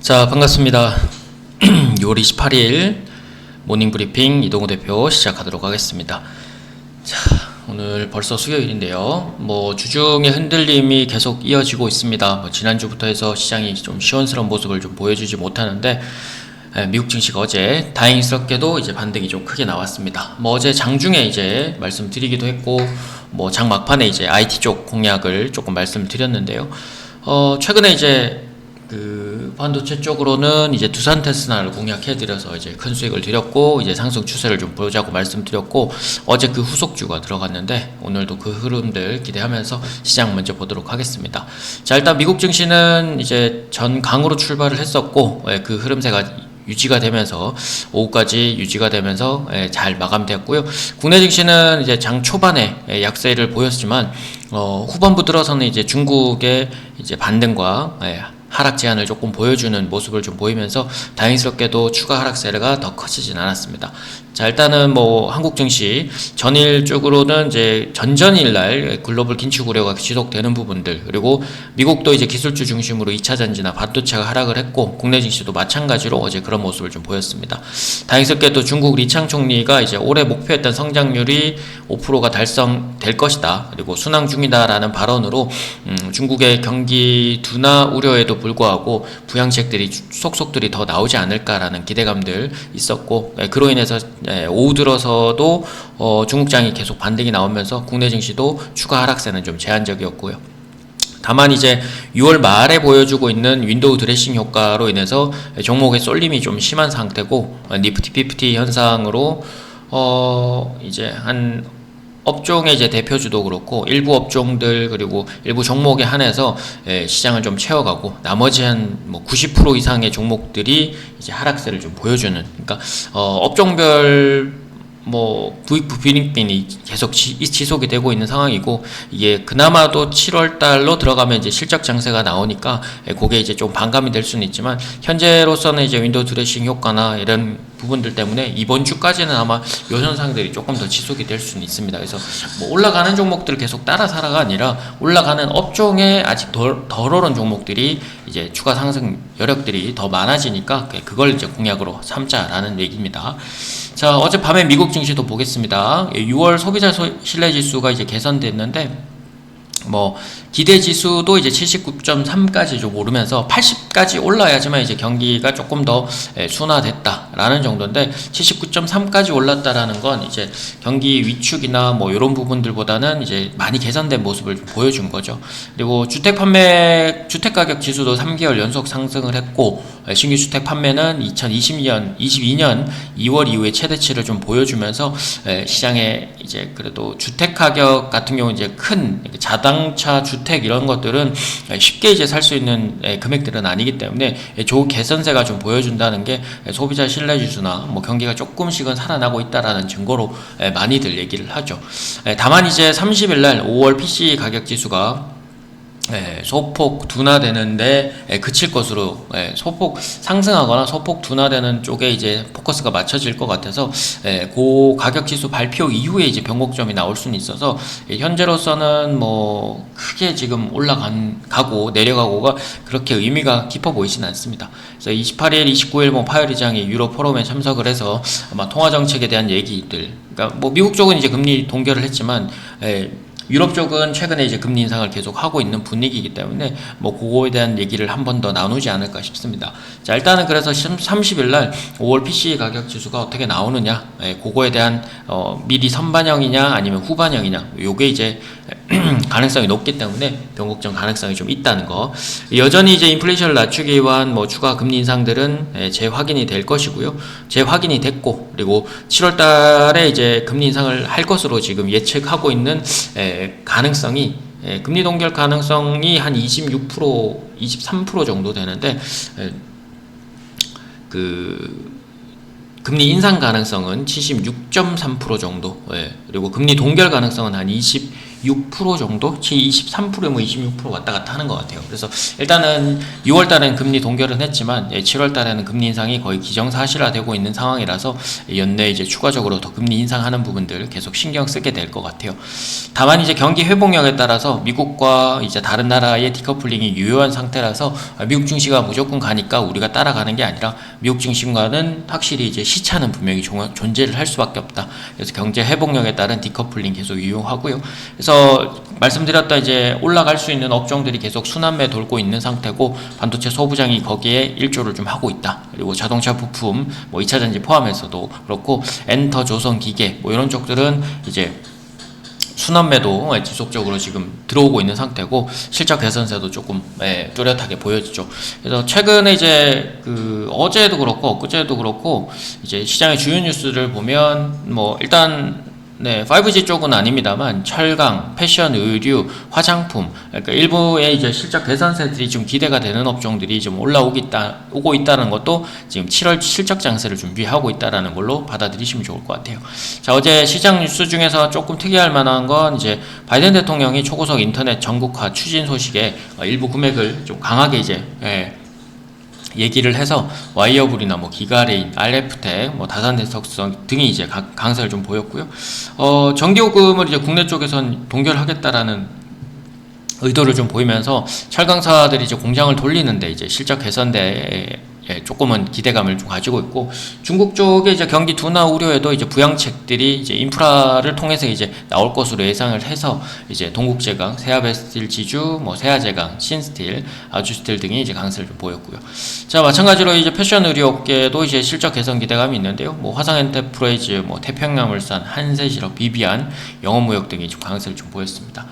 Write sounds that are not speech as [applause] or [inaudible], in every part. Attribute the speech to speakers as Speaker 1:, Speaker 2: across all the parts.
Speaker 1: 자, 반갑습니다. [clears throat] 6월 28일 모닝 브리핑 이동우 대표 시작하도록 하겠습니다. 자, 오늘 벌써 수요일인데요. 뭐 주중의 흔들림이 계속 이어지고 있습니다. 뭐 지난주부터 해서 시장이 좀 시원스러운 모습을 좀 보여주지 못하는데 예, 미국 증시가 어제 다행스럽게도 이제 반등이 좀 크게 나왔습니다. 뭐 어제 장중에 이제 말씀드리기도 했고 뭐 장 막판에 이제 IT 쪽 공략을 조금 말씀드렸는데요. 어 최근에 이제 그 반도체 쪽으로는 이제 두산 테스나를 공략해드려서 이제 큰 수익을 드렸고 이제 상승 추세를 좀 보자고 말씀드렸고 어제 그 후속주가 들어갔는데 오늘도 그 흐름들 기대하면서 시장 먼저 보도록 하겠습니다. 자 일단 미국 증시는 이제 전 강으로 출발을 했었고 예, 그 흐름세가 유지가 되면서 오후까지 유지가 되면서 예, 잘 마감되었고요. 국내 증시는 이제 장 초반에 예, 약세를 보였지만 어, 후반부 들어서는 이제 중국의 이제 반등과 예, 하락 제한을 조금 보여주는 모습을 좀 보이면서 다행스럽게도 추가 하락세가 더 커지진 않았습니다. 자 일단은 뭐 한국 증시 전일 쪽으로는 이제 전전일 날 글로벌 긴축 우려가 지속되는 부분들 그리고 미국도 이제 기술주 중심으로 2차 전지나 반도체가 하락을 했고 국내 증시도 마찬가지로 어제 그런 모습을 좀 보였습니다. 다행스럽게도 중국 리창 총리가 이제 올해 목표했던 성장률이 5%가 달성될 것이다 그리고 순항 중이다라는 발언으로 음, 중국의 경기 둔화 우려에도 불구하고 부양책들이 속속들이 더 나오지 않을까라는 기대감들 있었고 예, 그로 인해서 예, 오후 들어서도 어, 중국장이 계속 반등이 나오면서 국내 증시도 추가 하락세는 좀 제한적이었고요. 다만 이제 6월 말에 보여주고 있는 윈도우 드레싱 효과로 인해서 종목의 쏠림이 좀 심한 상태고 어, 니프티 피프티 현상으로 어 이제 한 업종의 이제 대표주도 그렇고 일부 업종들 그리고 일부 종목에 한해서 예, 시장을 좀 채워가고 나머지 한 뭐 90% 이상의 종목들이 이제 하락세를 좀 보여주는 그러니까 어, 업종별 뭐 부익 부빈익빈이 계속 지, 지속이 되고 있는 상황이고 이게 그나마도 7월 달로 들어가면 이제 실적 장세가 나오니까 예, 그게 이제 좀 반감이 될 수는 있지만 현재로서는 이제 윈도우 드레싱 효과나 이런 부분들 때문에 이번 주까지는 아마 요 현상들이 조금 더 지속이 될 수는 있습니다. 그래서 뭐 올라가는 종목들을 계속 따라 살아가 아니라 올라가는 업종에 아직 덜, 덜 오른 종목들이 이제 추가 상승 여력들이 더 많아지니까 그걸 이제 공약으로 삼자라는 얘기입니다. 자, 어젯밤에 미국 증시도 보겠습니다. 6월 소비자 신뢰 지수가 이제 개선됐는데 뭐 기대 지수도 이제 79.3까지 좀 오르면서 80까지 올라야지만 이제 경기가 조금 더 예, 순화됐다라는 정도인데 79.3까지 올랐다라는 건 이제 경기 위축이나 뭐 이런 부분들보다는 이제 많이 개선된 모습을 보여준 거죠. 그리고 주택 판매 주택 가격 지수도 3개월 연속 상승을 했고 예, 신규 주택 판매는 2020년 22년 2월 이후에 최대치를 좀 보여주면서 예, 시장에 이제 그래도 주택 가격 같은 경우 이제 큰 자동차 주택 이런 것들은 쉽게 이제 살 수 있는 예, 금액들은 아니기 때문에 조 개선세가 좀 보여준다는 게 소비자 신뢰 지수나 뭐 경기가 조금씩은 살아나고 있다라는 증거로 많이들 얘기를 하죠. 다만 이제 30일 날 5월 PC 가격 지수가 예, 소폭 둔화되는데 예, 그칠 것으로 예, 소폭 상승하거나 소폭 둔화되는 쪽에 이제 포커스가 맞춰질 것 같아서 예, 고 가격 지수 발표 이후에 이제 변곡점이 나올 수는 있어서 예, 현재로서는 뭐 크게 지금 올라간 가고 내려가고가 그렇게 의미가 깊어 보이지는 않습니다. 그래서 28일, 29일 뭐 파열 의장이 유럽 포럼에 참석을 해서 아마 통화 정책에 대한 얘기들, 그러니까 뭐 미국 쪽은 이제 금리 동결을 했지만 예, 유럽 쪽은 최근에 이제 금리 인상을 계속 하고 있는 분위기이기 때문에 뭐 그거에 대한 얘기를 한 번 더 나누지 않을까 싶습니다. 자, 일단은 그래서 30일 날 5월 PC 가격 지수가 어떻게 나오느냐, 예, 그거에 대한 어, 미리 선반영이냐 아니면 후반영이냐, 요게 이제 [clears throat] 가능성이 높기 때문에 변곡점 가능성이 좀 있다는 거. 여전히 이제 인플레이션을 낮추기 위한 뭐 추가 금리 인상들은 예, 재확인이 될 것이고요. 재확인이 됐고 그리고 7월 달에 이제 금리 인상을 할 것으로 지금 예측하고 있는 예, 가능성이 예, 금리 동결 가능성이 한 26%, 23% 정도 되는데 그 금리 인상 가능성은 76.3% 정도, 예. 그리고 금리 동결 가능성은 한 20, 26% 정도, 23%뭐 26% 왔다 갔다 하는 것 같아요. 그래서 일단은 6월 달에는 금리 동결은 했지만 예, 7월 달에는 금리 인상이 거의 기정사실화되고 있는 상황이라서 연내 이제 추가적으로 더 금리 인상하는 부분들 계속 신경 쓰게 될 것 같아요. 다만 이제 경기 회복력에 따라서 미국과 이제 다른 나라의 디커플링이 유효한 상태라서 미국 증시가 무조건 가니까 우리가 따라가는 게 아니라 미국 증시과는 확실히 이제 시차는 분명히 종- 존재를 할 수밖에 없다. 그래서 경제 회복력에 따른 디커플링 계속 유효하고요. 그래서 말씀드렸다 이제 올라갈 수 있는 업종들이 계속 순환매 돌고 있는 상태고 반도체 소부장이 거기에 일조를 좀 하고 있다. 그리고 자동차 부품, 뭐 2차 전지 포함해서도 그렇고 엔터 조선 기계 뭐 이런 쪽들은 이제 순환매도 지속적으로 지금 들어오고 있는 상태고 실적 개선세도 조금 예, 뚜렷하게 보여지죠. 그래서 최근에 이제 그 어제도 그렇고 엊그제도 그렇고 이제 시장의 주요 뉴스를 보면 뭐 일단 네, 5G 쪽은 아닙니다만 철강, 패션, 의류, 화장품 그러니까 일부의 이제 실적 개선세들이 좀 기대가 되는 업종들이 좀 올라오고 있다 오고 있다는 것도 지금 7월 실적 장세를 준비하고 있다라는 걸로 받아들이시면 좋을 것 같아요. 자, 어제 시장 뉴스 중에서 조금 특이할 만한 건 이제 바이든 대통령이 초고속 인터넷 전국화 추진 소식에 어, 일부 금액을 좀 강하게 이제 예, 얘기를 해서 와이어블이나 뭐 기가레인, RF텍, 뭐 다산대석성 등이 이제 각- 강세를 좀 보였고요. 어, 전기요금을 이제 국내 쪽에선 동결하겠다라는 의도를 좀 보이면서 철강사들이 이제 공장을 돌리는데 이제 실적 개선대에 예, 조금은 기대감을 좀 가지고 있고 중국 쪽에 이제 경기 둔화 우려에도 이제 부양책들이 이제 인프라를 통해서 이제 나올 것으로 예상을 해서 이제 동국제강, 세아베스틸 지주, 뭐 세아제강, 신스틸, 아주스틸 등이 이제 강세를 좀 보였고요. 자 마찬가지로 이제 패션 의료업계도 이제 실적 개선 기대감이 있는데요. 뭐 화상 엔터프라이즈, 뭐 태평양물산, 한세실업, 비비안, 영업무역 등이 좀 강세를 좀 보였습니다.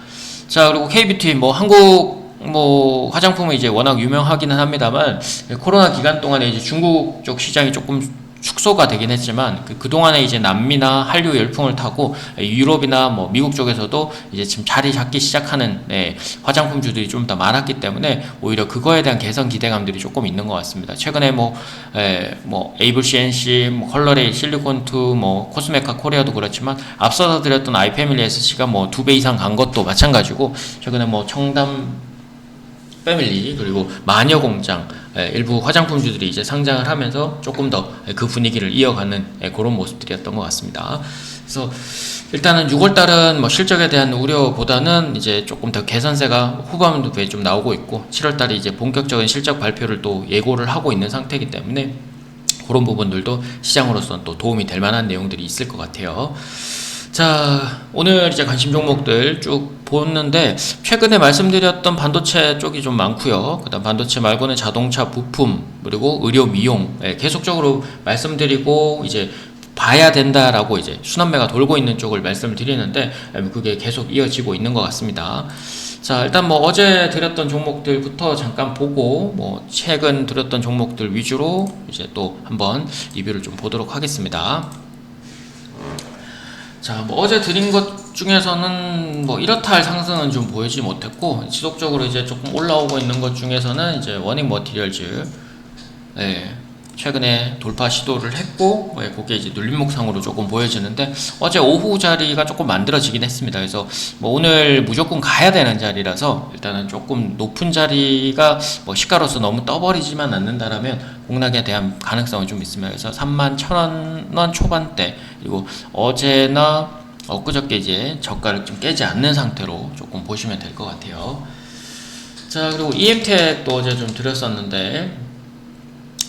Speaker 1: 자 그리고 KBT 뭐 한국 뭐 화장품은 이제 워낙 유명하기는 합니다만 코로나 기간 동안에 이제 중국 쪽 시장이 조금 축소가 되긴 했지만 그 그동안에 이제 남미나 한류 열풍을 타고 유럽이나 뭐 미국 쪽에서도 이제 지금 자리 잡기 시작하는 네, 화장품주들이 좀 더 많았기 때문에 오히려 그거에 대한 개선 기대감들이 조금 있는 것 같습니다. 최근에 뭐, 에, 뭐 에이블 CNC, 뭐 컬러레이, 실리콘투, 뭐 코스메카 코리아도 그렇지만 앞서서 드렸던 아이패밀리 SC가 뭐 두 배 이상 간 것도 마찬가지고 최근에 뭐 청담 패밀리 그리고 마녀 공장 예, 일부 화장품주들이 이제 상장을 하면서 조금 더 그 분위기를 이어가는 예, 그런 모습들이었던 것 같습니다. 그래서 일단은 6월 달은 뭐 실적에 대한 우려보다는 이제 조금 더 개선세가 후반부에 좀 나오고 있고 7월 달에 이제 본격적인 실적 발표를 또 예고를 하고 있는 상태이기 때문에 그런 부분들도 시장으로서는 또 도움이 될 만한 내용들이 있을 것 같아요. 자, 오늘 이제 관심 종목들 쭉 보는데 최근에 말씀드렸던 반도체 쪽이 좀 많고요. 그다음 반도체 말고는 자동차 부품 그리고 의료 미용 예, 계속적으로 말씀드리고 이제 봐야 된다라고 이제 순환매가 돌고 있는 쪽을 말씀드리는데 예, 그게 계속 이어지고 있는 것 같습니다. 자, 일단 뭐 어제 드렸던 종목들부터 잠깐 보고 뭐 최근 드렸던 종목들 위주로 이제 또 한번 리뷰를 좀 보도록 하겠습니다. 자, 뭐 어제 드린 것 중에서는 뭐 이렇다 할 상승은 좀 보이지 못했고 지속적으로 이제 조금 올라오고 있는 것 중에서는 이제 워닝 머티리얼즈. 예, 최근에 돌파 시도를 했고 예, 그게 이제 눌림목상으로 조금 보여지는데 어제 오후 자리가 조금 만들어지긴 했습니다. 그래서 뭐 오늘 무조건 가야 되는 자리라서 일단은 조금 높은 자리가 뭐 시가로서 너무 떠버리지만 않는다라면 공락에 대한 가능성이 좀 있습니다. 그래서 3만 1천 원 초반대 그리고 어제나 엊그저께 이제 저가를 좀 깨지 않는 상태로 조금 보시면 될 것 같아요. 자 그리고 EMT도 어제 좀 드렸었는데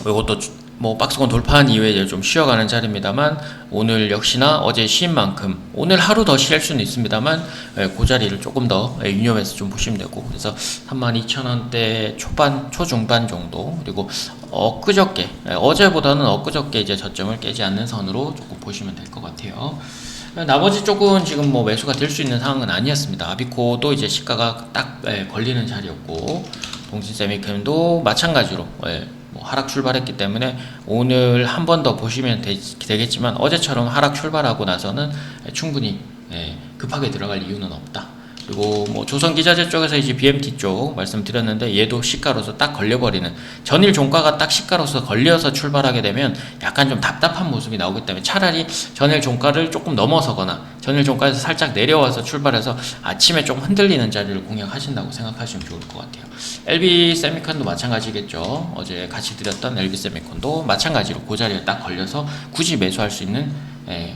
Speaker 1: 이것도 주- 뭐 박스권 돌파한 이후에 이제 좀 쉬어가는 자리입니다만 오늘 역시나 어제 쉰 만큼 오늘 하루 더 쉴 수는 있습니다만 예, 그 자리를 조금 더 예, 유념해서 좀 보시면 되고 그래서 32,000원대 초반 초중반 정도 그리고 엊그저께 예, 어제보다는 엊그저께 이제 저점을 깨지 않는 선으로 조금 보시면 될 것 같아요. 나머지 쪽은 지금 뭐 매수가 될 수 있는 상황은 아니었습니다. 아비코도 이제 시가가 딱 예, 걸리는 자리였고 동신 세미캠도 마찬가지로 예, 뭐 하락 출발했기 때문에 오늘 한 번 더 보시면 되, 겠지만 어제처럼 하락 출발하고 나서는 예, 충분히 예, 급하게 들어갈 이유는 없다. 그리고 뭐 조선 기자재 쪽에서 이제 BMT 쪽 말씀드렸는데 얘도 시가로서 딱 걸려버리는 전일 종가가 딱 시가로서 걸려서 출발하게 되면 약간 좀 답답한 모습이 나오기 때문에 차라리 전일 종가를 조금 넘어서거나 전일 종가에서 살짝 내려와서 출발해서 아침에 좀 흔들리는 자리를 공략하신다고 생각하시면 좋을 것 같아요. LB 세미콘도 마찬가지겠죠. 어제 같이 드렸던 LB 세미콘도 마찬가지로 그 자리에 딱 걸려서 굳이 매수할 수 있는 예,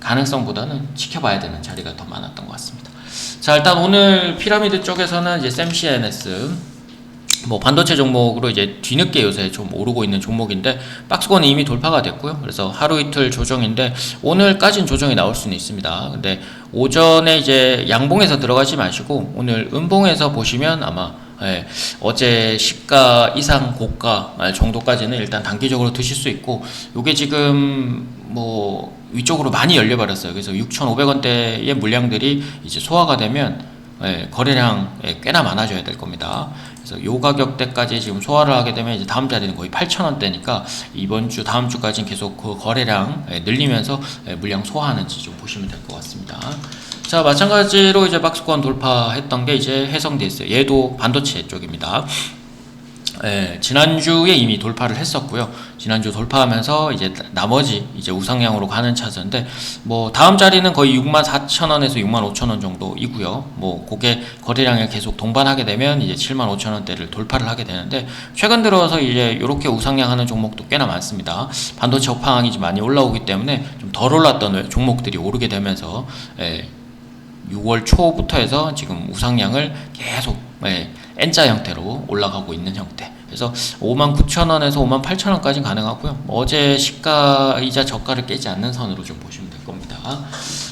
Speaker 1: 가능성보다는 지켜봐야 되는 자리가 더 많았던 것 같습니다. 자 일단 오늘 피라미드 쪽에서는 이제 샘CNS 뭐 반도체 종목으로 이제 뒤늦게 요새 좀 오르고 있는 종목인데 박스권은 이미 돌파가 됐고요. 그래서 하루 이틀 조정인데 오늘까지는 조정이 나올 수는 있습니다. 근데 오전에 이제 양봉에서 들어가지 마시고 오늘 음봉에서 보시면 아마 예, 어제 시가 이상 고가 아, 정도까지는 일단 단기적으로 드실 수 있고 요게 지금 뭐 위쪽으로 많이 열려버렸어요. 그래서 6,500원대의 물량들이 이제 소화가 되면 예, 거래량 예, 꽤나 많아져야 될 겁니다. 그래서 요 가격대까지 지금 소화를 하게 되면 이제 다음 자리는 거의 8,000원대니까 이번 주 다음 주까지는 계속 그 거래량 예, 늘리면서 예, 물량 소화하는지 좀 보시면 될 것 같습니다. 자 마찬가지로 이제 박스권 돌파했던 게 이제 해성돼 있어요. 얘도 반도체 쪽입니다. 예, 지난주에 이미 돌파를 했었고요. 지난주 돌파하면서 이제 나머지 이제 우상향으로 가는 차선인데 뭐 다음 자리는 거의 64,000원에서 65,000원 정도이고요. 뭐 그게 거래량을 계속 동반하게 되면 이제 75,000원대를 돌파를 하게 되는데 최근 들어서 이제 이렇게 우상향하는 종목도 꽤나 많습니다. 반도체 업황이 좀 많이 올라오기 때문에 좀 덜 올랐던 종목들이 오르게 되면서 예, 6월 초부터 해서 지금 우상향을 계속 예, N자 형태로 올라가고 있는 형태. 그래서 59,000원에서 58,000원까지 가능하고요. 어제 시가 이자 저가를 깨지 않는 선으로 좀 보시면 될 겁니다.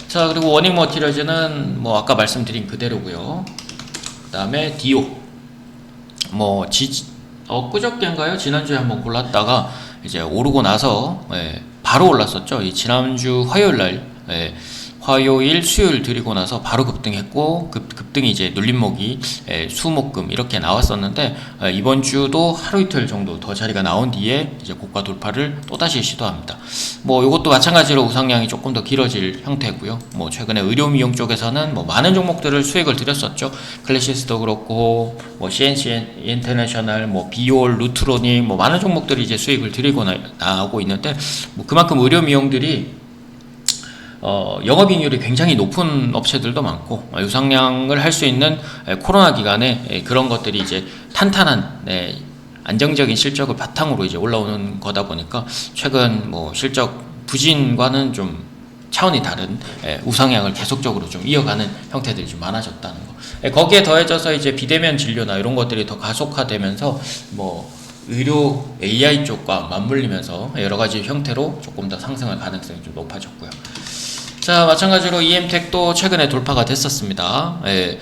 Speaker 1: 자, 그리고 워닝 머티리얼즈는 뭐 아까 말씀드린 그대로고요. 그다음에 디오. 뭐 지, 엊그저께인가요? 지난주에 한번 골랐다가 이제 오르고 나서 예, 바로 올랐었죠. 이 지난주 화요일 날 예, 화요일, 수요일 드리고 나서 바로 급등했고 급, 급등이 이제 눌림목이 에, 수목금 이렇게 나왔었는데 에, 이번 주도 하루 이틀 정도 더 자리가 나온 뒤에 이제 고가 돌파를 또 다시 시도합니다. 뭐 이것도 마찬가지로 우상량이 조금 더 길어질 형태고요. 뭐 최근에 의료 미용 쪽에서는 뭐 많은 종목들을 수익을 드렸었죠. 클래시스도 그렇고 뭐 CNC 인터내셔널, 뭐 비올, 루트로닉 뭐 많은 종목들이 이제 수익을 드리고 나, 나오고 있는데 뭐 그만큼 의료 미용들이 어, 영업이익률이 굉장히 높은 업체들도 많고 어, 유상량을 할 수 있는 에, 코로나 기간에 에, 그런 것들이 이제 탄탄한 네, 안정적인 실적을 바탕으로 이제 올라오는 거다 보니까 최근 뭐 실적 부진과는 좀 차원이 다른 에, 우상향을 계속적으로 좀 이어가는 형태들이 좀 많아졌다는 거. 에, 거기에 더해져서 이제 비대면 진료나 이런 것들이 더 가속화되면서 뭐 의료 AI 쪽과 맞물리면서 여러 가지 형태로 조금 더 상승할 가능성이 좀 높아졌고요. 자, 마찬가지로 EM텍도 최근에 돌파가 됐었습니다. 예.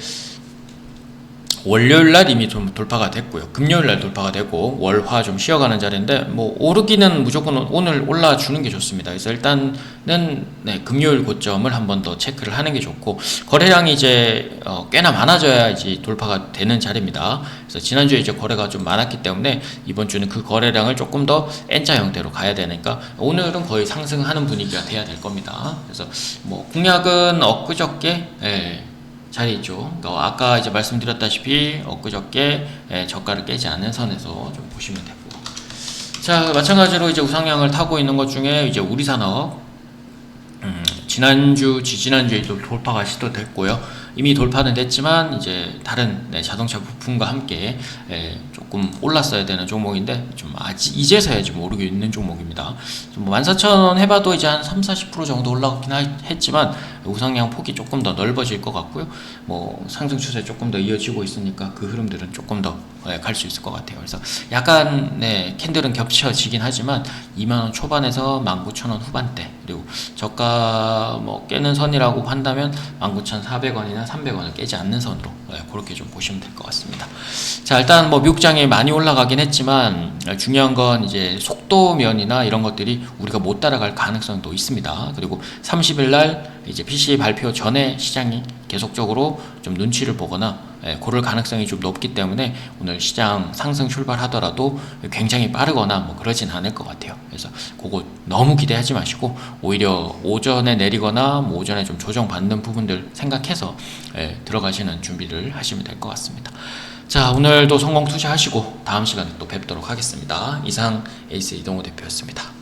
Speaker 1: 월요일 날 이미 좀 돌파가 됐고요. 금요일 날 돌파가 되고 월화 좀 쉬어가는 자리인데 뭐 오르기는 무조건 오늘 올라주는 게 좋습니다. 그래서 일단은 네, 금요일 고점을 한 번 더 체크를 하는 게 좋고 거래량이 이제 어, 꽤나 많아져야 이제 돌파가 되는 자리입니다. 그래서 지난주에 이제 거래가 좀 많았기 때문에 이번 주는 그 거래량을 조금 더 N자 형태로 가야 되니까 오늘은 거의 상승하는 분위기가 돼야 될 겁니다. 그래서 뭐 공략은 엊그저께 예, 자리 있죠. 그러니까 아까 이제 말씀드렸다시피 엊그저께 예, 저가를 깨지 않는 선에서 좀 보시면 되고. 자, 마찬가지로 이제 우상향을 타고 있는 것 중에 이제 우리 산업 음, 지난주, 지지난주에 또 돌파가 시도됐고요. 이미 돌파는 됐지만 이제 다른 네, 자동차 부품과 함께 예, 조금 올랐어야 되는 종목인데 좀 아직 이제서야 좀 오르고 있는 종목입니다. 좀 14,000원 해봐도 이제 한 3, 40% 정도 올라가긴 하- 했지만 우상향 폭이 조금 더 넓어질 것 같고요. 뭐 상승 추세 조금 더 이어지고 있으니까 그 흐름들은 조금 더 갈 수 있을 것 같아요. 그래서 약간 네, 캔들은 겹쳐지긴 하지만 2만 원 초반에서 19,000원 후반대 그리고 저가 뭐 깨는 선이라고 한다면 19,400원이나 300원을 깨지 않는 선으로 네, 그렇게 좀 보시면 될 것 같습니다. 자 일단 뭐 미국장이 많이 올라가긴 했지만 중요한 건 이제 속도면이나 이런 것들이 우리가 못 따라갈 가능성도 있습니다. 그리고 30일 날 이제 PC 발표 전에 시장이 계속적으로 좀 눈치를 보거나 예, 고를 가능성이 좀 높기 때문에 오늘 시장 상승 출발하더라도 굉장히 빠르거나 뭐 그러진 않을 것 같아요. 그래서 그거 너무 기대하지 마시고 오히려 오전에 내리거나 뭐 오전에 좀 조정받는 부분들 생각해서 예, 들어가시는 준비를 하시면 될 것 같습니다. 자 오늘도 성공 투자하시고 다음 시간에 또 뵙도록 하겠습니다. 이상 에이스 이동호 대표였습니다.